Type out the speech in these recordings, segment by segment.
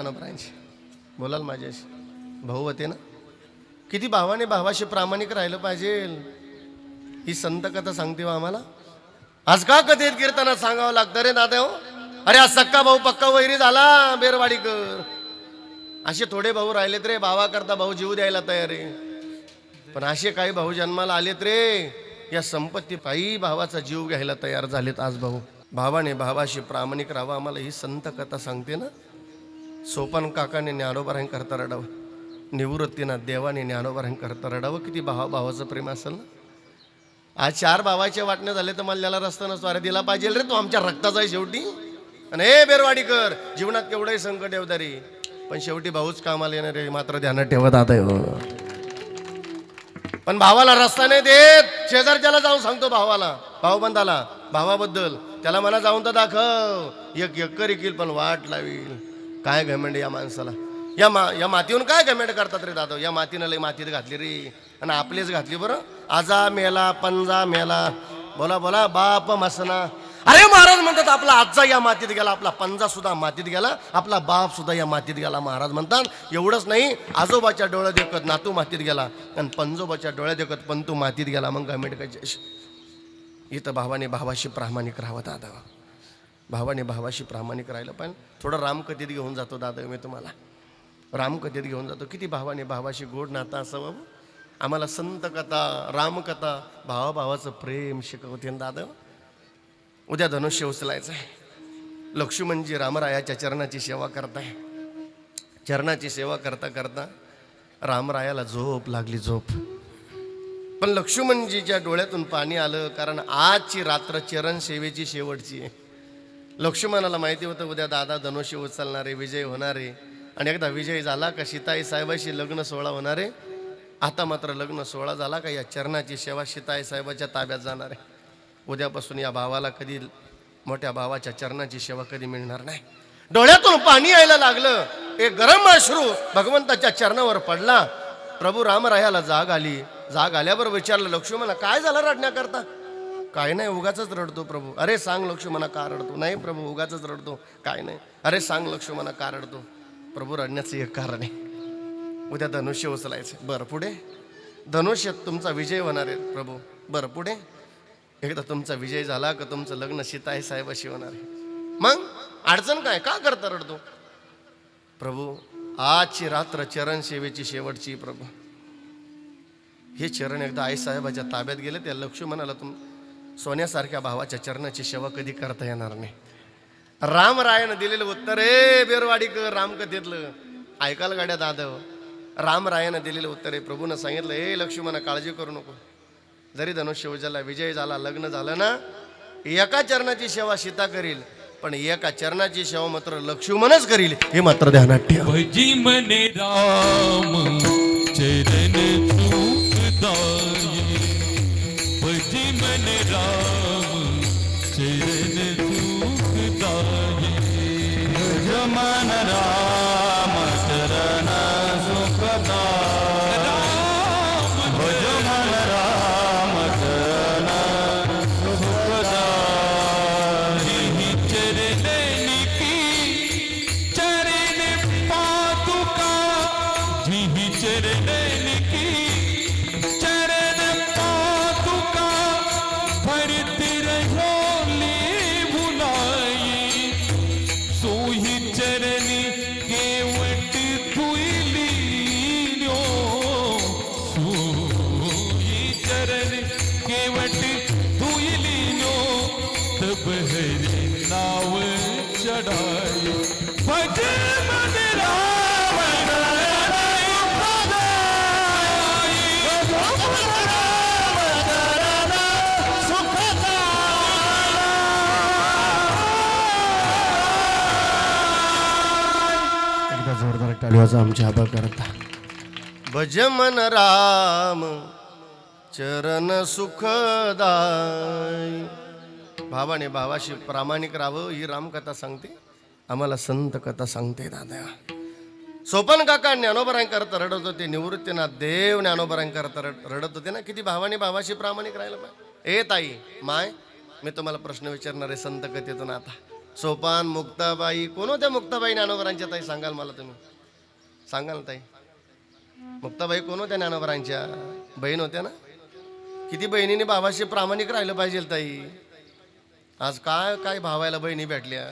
ज्ञानोबरायांशी बोलाल माझ्याशी. भाऊ होते ना? किती भावाने भावाशी प्रामाणिक राहिलं पाहिजे. ही संत कथा सांगते हो आम्हाला. आज का कधीत कीर्तनात सांगावं लागतं रे दादा हो? अरे आज सक्का भाऊ पक्का वैरी झाला बेरवाडीकर. असे थोडे भाऊ राहिलेत रे भावा करता भाऊ जीव द्यायला तयार आहे. पण असे काही भाऊ जन्माला आलेत रे. या संपत्ती पायी भावाचा जीव घ्यायला तयार झालेत आज भाऊ. भावाने भावाशी प्रामाणिक राहावं आम्हाला ही संत कथा सांगते ना? सोपान काकाने ज्ञानोबरांग करता रडावं. निवृत्तीना देवाने ज्ञानोबरांग करता रडावं. किती भावा भावाचं प्रेम असेल ना? आज चार भावाचे वाटणे झाले तर मला त्याला रस्ता नसतो. अरे दिला पाहिजे रे तू आमच्या रक्ताचा आहे शेवटी. आणि हे बेरवाडीकर जीवनात केवढंही संकट येऊ पण शेवटी भाऊच कामाला येणार रे मात्र ध्यानात ठेवत आता हो. पण भावाला रस्ता नाही देत. शेजारच्याला जाऊन सांगतो भावाला भाऊ बंधाला भावाबद्दल. त्याला मला जाऊन तर दाखव. एक एकर येईल पण वाट लावील. काय घमेंड या माणसाला? या मा या मातीहून काय घमेंड करतात रे दादा? या मातीनं लय मातीत घातली रे. आणि आपलीच घातली बरं. आजा मेला पंजा मेला. बोला बोला बाप मसना अरे महाराज म्हणतात आपला आजचा या मातीत गेला आपला पंजा सुद्धा मातीत गेला आपला बाप सुद्धा या मातीत गेला महाराज म्हणतात. एवढंच नाही आजोबाच्या डोळ्यात देखत नातू मातीत गेला आणि पंजोबाच्या डोळ्यात देखत पंतू मातीत गेला. मग गमेंट काय इथं भावाने भावाशी प्रामाणिक राहावं दादा. भावाने भावाशी प्रामाणिक राहिलं पण थोडं रामकथेत घेऊन जातो दादा मी तुम्हाला. रामकथेत घेऊन जातो. किती भावाने भावाशी गोड नाता असावं हो? आम्हाला संत कथा रामकथा भावाभावाचं प्रेम शिकवते दादा हो? उद्या धनुष्य उचलायचं आहे लक्ष्मणजी रामरायाच्या चरणाची सेवा करताय. चरणाची सेवा करता करता रामरायाला झोप लागली झोप. पण लक्ष्मणजीच्या डोळ्यातून पाणी आलं कारण आजची रात्र चरण सेवेची शेवटची आहे. लक्ष्मणाला माहिती होतं उद्या दादा धनुष्य उचलणारे विजय होणारे. आणि एकदा विजय झाला का सीताई साहेबाशी लग्न सोहळा होणारे? आता मात्र लग्न सोहळा झाला का या चरणाची सेवा सीताई साहेबाच्या ताब्यात जाणार आहे. उद्यापासून या भावाला कधी मोठ्या भावाच्या चरणाची सेवा कधी मिळणार नाही. डोळ्यातून पाणी यायला लागलं. एक गरम अश्रू भगवंताच्या चरणावर पडला. प्रभू रामरायाला जाग आली. जाग आल्यावर विचारलं लक्ष्मणा काय झालं रडण्याकरता? काय नाही उगाच रडतो प्रभू. अरे सांग लक्ष्मणा का रडतो? नाही प्रभू उगाच रडतो. काय नाही. अरे सांग लक्ष्मणा का रडतो? प्रभू रडण्याचं एक कारण आहे. उद्या धनुष्य उचलायचं बरं पुढे? धनुष्य तुमचा विजय होणार आहे प्रभू. बरं पुढे? एकदा तुमचा विजय झाला का तुमचं लग्न सीताई साहेबाशी होणार आहे. मग? अडचण काय? का करता रडतो? प्रभू आजची रात्र चरण सेवेची शेवटची प्रभू. हे चरण एकदा आई साहेबाच्या ताब्यात गेले त्या लक्ष्मणाला तुम सोन्यासारख्या भावाच्या चरणाची सेवा कधी करता येणार नाही. रामरायानं दिलेलं उत्तर ए बेरवाडीकर रामकथेतलं ऐकाल गाड्या दादव? रामरायानं दिलेलं उत्तर आहे. प्रभूनं सांगितलं हे लक्ष्मणा काळजी करू नको. जरी धनुष्य उजळला विजय झाला लग्न झालं ना एका चरणाची सेवा सीता करील पण एका चरणाची सेवा मात्र लक्ष्मणच करील हे मात्र ध्यानात ठेव. भजी मने राम. जोरदार टाळीवाचा आमचे आभार करता भज मन राम चरण सुखदाय. भावाने भावाशी प्रामाणिक राहावं ही रामकथा सांगते. आम्हाला संत कथा सांगते दादा. सोपन काका ज्ञानोबरांकरता रडत होते निवृत्तीनाथ देव ज्ञानोबरांकरता रड- रडत होते ना किती भावाने भावाशी प्रामाणिक राहिलं पाहिजे ए ताई माय मी तुम्हाला प्रश्न विचारणार आहे संत कथेतून आता. सोपान मुक्ताबाई कोण होत्या मुक्ताबाई ज्ञानोबरांच्या ताई सांगाल मला तुम्ही? सांगाल ना ताई? मुक्ताबाई कोण होत्या ज्ञानोबरांच्या? बहीण होत्या ना? किती बहिणीने भावाशी प्रामाणिक राहिलं पाहिजे ताई? आज काय काय भावायला बहिणी भेटल्या?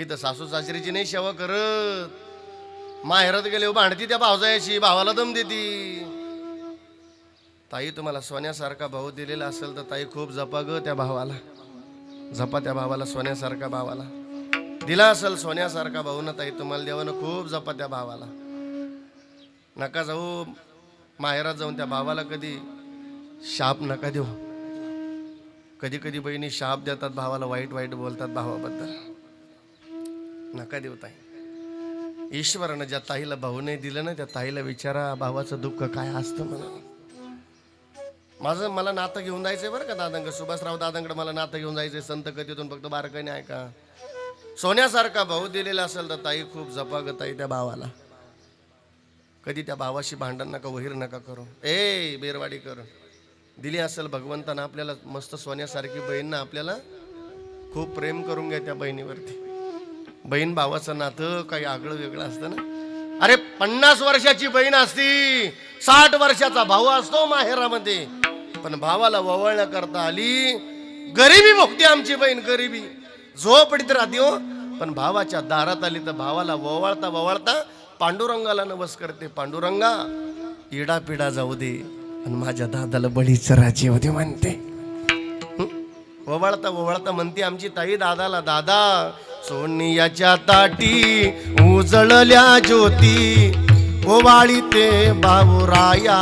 इथं सासू सासरीची नाही सेवा करत. माहेरात गेले भांडती त्या भावजायाशी भावाला दम देती. ताई तुम्हाला सोन्यासारखा भाऊ दिलेला असेल तर ताई खूप जपा ग त्या भावाला. जपा त्या भावाला सोन्यासारखा भावाला. दिला असेल सोन्यासारखा भाऊ ना ताई तुम्हाला देवानं खूप जपा त्या भावाला. नका जाऊ माहेरात जाऊन त्या भावाला कधी शाप नका देऊ. कधी कधी बहिणी शाप देतात भावाला वाईट वाईट बोलतात भावाबद्दल. नका देऊ ताई. ईश्वरानं ज्या ताईला भाऊ नाही दिलं ना त्या ताईला विचारा भावाचं दुःख काय असतं म्हणा. माझं मला नातं घेऊन जायचंय बरं का दादांकडे सुभाषराव दादांकडे मला नातं घेऊन जायचंय संत कथेतून फक्त बारकाईने ऐका. सोन्यासारखा भाऊ दिलेला असेल तर ताई खूप जपागत ताई त्या भावाला. कधी त्या भावाशी भांडण नका वहीर नका करू. ए बेरवाडी कर. दिली असेल भगवंतानं आपल्याला मस्त सोन्यासारखी बहीण ना आपल्याला खूप प्रेम करून घ्या त्या बहिणीवरती. बहीण भावाचं नातं काही आगळं वेगळं असतं ना? अरे पन्नास वर्षाची बहीण असती साठ वर्षाचा भाऊ असतो माहेरामध्ये. पण भावाला ववळण्याकरता आली गरिबी भोगती आमची बहीण गरिबी. झोपडीत राहते हो पण भावाच्या दारात आली तर भावाला ववाळता ववाळता पांडुरंगाला नवस करते. पांडुरंगा इडा पिडा जाऊ दे आणि माझ्या दादाला बळी चराची होते म्हणते. ववाळता ववाळता म्हणते आमची ताई दादाला दादा सोनियाच्या ताटी उजळल्या ज्योती ओवाळी ते बाबुराया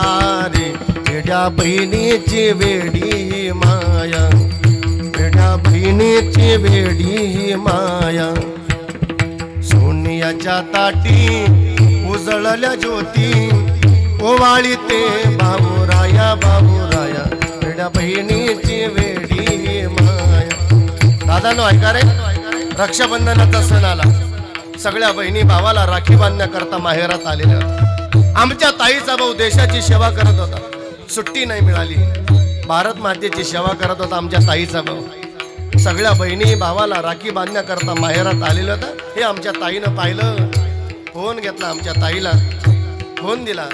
रे वेड्या बहिणीची वेडी माया. वेडी ही माया. सोनियाच्या ताटी उजळल्या ज्योती. ओवाळी ते बाबूराया बाबूराया. वेड्या बहिणीची वेडी ही माया. दादा नो ऐका रे. रक्षाबंधनाचा सण आला. सगळ्या बहिणी भावाला राखी बांधण्याकरता माहेरात आलेल्या होत्या. आमच्या ताईचा भाऊ देशाची सेवा करत होता. सुट्टी नाही मिळाली. भारत मातेची सेवा करत होता आमच्या ताईचा भाऊ. सगळ्या बहिणी भावाला राखी बांधण्याकरता माहेरात आलेलं होतं. हे आमच्या ताईनं पाहिलं. फोन घेतला आमच्या ताईला. फोन दिला.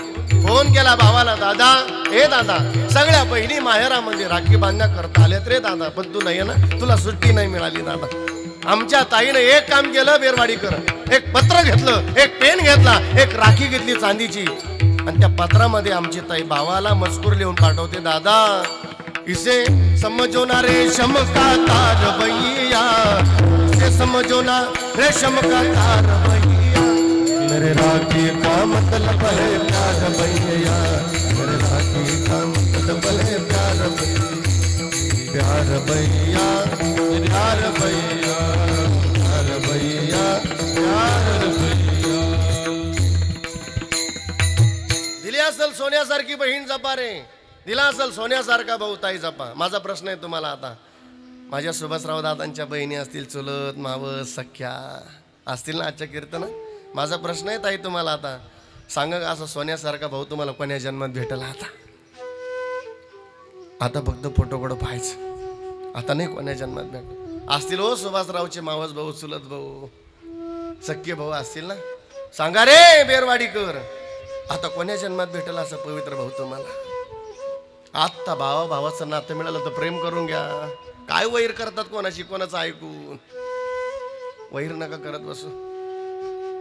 फोन केला भावाला दादा हे दादा सगळ्या बहिणी माहेरामध्ये राखी बांधण्याकरता आल्यात रे दादा पण तू नाही ना? तुला सुट्टी नाही मिळाली दादा. आमच्या ताईनं एक काम केलं बेरवाडीकर एक पत्र घेतलं एक पेन घेतला एक राखी घेतली चांदीची. आणि त्या पत्रामध्ये आमची ताई भावाला मजकूर लिहून पाठवते दादा इसे समझो ना रेशम का तार भैया। इसे समझो ना रेशम का तार भैया। मेरे राखी का मतलब है प्यार भैया। मेरे राखी का मतलब है प्यार भैया। प्यार भैया प्यार भैया प्यार भैया प्यार भैया। दिली असेल सोन्यासारखी बहीण जपा रे दिला असेल सोन्यासारखा भाऊ ताई जपा. माझा प्रश्न आहे तुम्हाला आता. माझ्या सुभाषराव दादांच्या बहिणी असतील चुलत मावस सख्या. असतील ना आजच्या कीर्तन माझा प्रश्न आहे ताई तुम्हाला आता. सांगा का असं सोन्यासारखा भाऊ तुम्हाला कोण्या जन्मात भेटला आता? आता फक्त फोटोकडं पाहायचं. आता नाही कोण्या जन्मात भेट असतील हो सुभाषरावचे मावस भाऊ चुलत भाऊ. सख्य भाऊ असतील ना? सांगा रे बेरवाडीकर आता कोण्या जन्मात भेटेल असं पवित्र भाऊ तुम्हाला? आत्ता भावा भावाचं नातं मिळालं तर प्रेम करून घ्या. काय वैर करतात कोणाशी कोणाचं ऐकून? वैर नका करत बसू.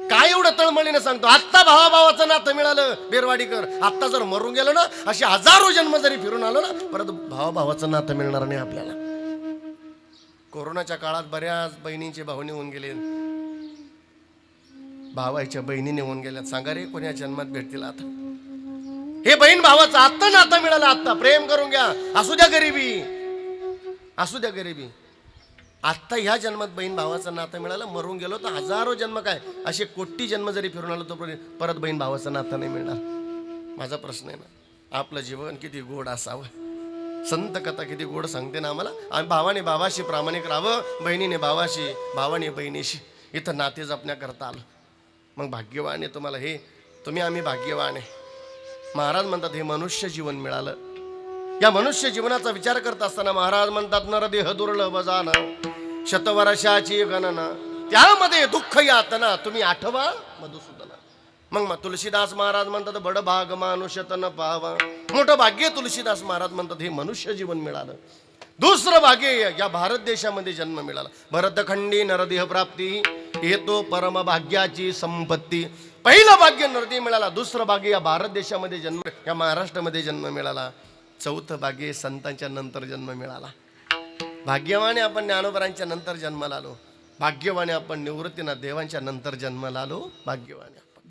काय एवढं तळमळीनं सांगतो? आत्ता भावा भावाचं नातं मिळालं बेरवाडीकर. आत्ता जर मरून गेलो ना असे हजारो जन्म जरी फिरून आलो ना परत भावा भावाचं नातं मिळणार नाही आपल्याला. कोरोनाच्या काळात बऱ्याच बहिणींचे भावने होऊन गेले. भावाच्या बहिणीने होऊन गेल्यात. सांगा रे कोण्या जन्मात भेटतील आता? हे बहीण भावाचं आत्ता नातं मिळालं आत्ता. प्रेम करून घ्या. असू द्या गरिबी. असू द्या गरिबी. आत्ता ह्या जन्मात बहीण भावाचं नातं मिळालं मरून गेलो तर हजारो जन्म काय? असे कोटी जन्म जरी फिरून आलो तो परत बहीण भावाचं नातं नाही मिळणार. माझा प्रश्न आहे ना आपलं जीवन किती गोड असावं? संत कथा किती गोड सांगते ना आम्हाला? आम्ही भावाने भावाशी प्रामाणिक राहावं बहिणीने भावाशी भावाने बहिणीशी. इथं नाते जपण्याकरता आलं. मग भाग्यवान आहे तुम्हाला हे. तुम्ही आम्ही भाग्यवान आहे. महाराज म्हणतात हे मनुष्य जीवन मिळालं. या मनुष्य जीवनाचा विचार करत असताना महाराज म्हणतात नरदेह दुर्लभ जाण शतवर्षाची गणना त्यामध्ये दुःख यातना तुम्ही आठवा मधुसूदना. मग मग तुलसीदास महाराज म्हणतात बड भाग मानुष्य तन पाहावा. मोठं भाग्य तुलसीदास महाराज म्हणतात हे मनुष्य जीवन मिळालं. दुसरं भाग्य या भारत देशामध्ये जन्म मिळाला. भरतखंडी नरदेह प्राप्ती. येतो परम भाग्याची संपत्ती. पहिलं भाग्य नरदेह मिळाला दुसरं भाग्य या भारत देशामध्ये जन्म या महाराष्ट्रामध्ये जन्म मिळाला. चौथं भाग्य संतांच्या नंतर जन्म मिळाला. भाग्यवाने आपण ज्ञानोबरांच्या नंतर जन्माला आलो. भाग्यवाने आपण निवृत्तीना देवांच्या नंतर जन्माला आलो. भाग्यवाने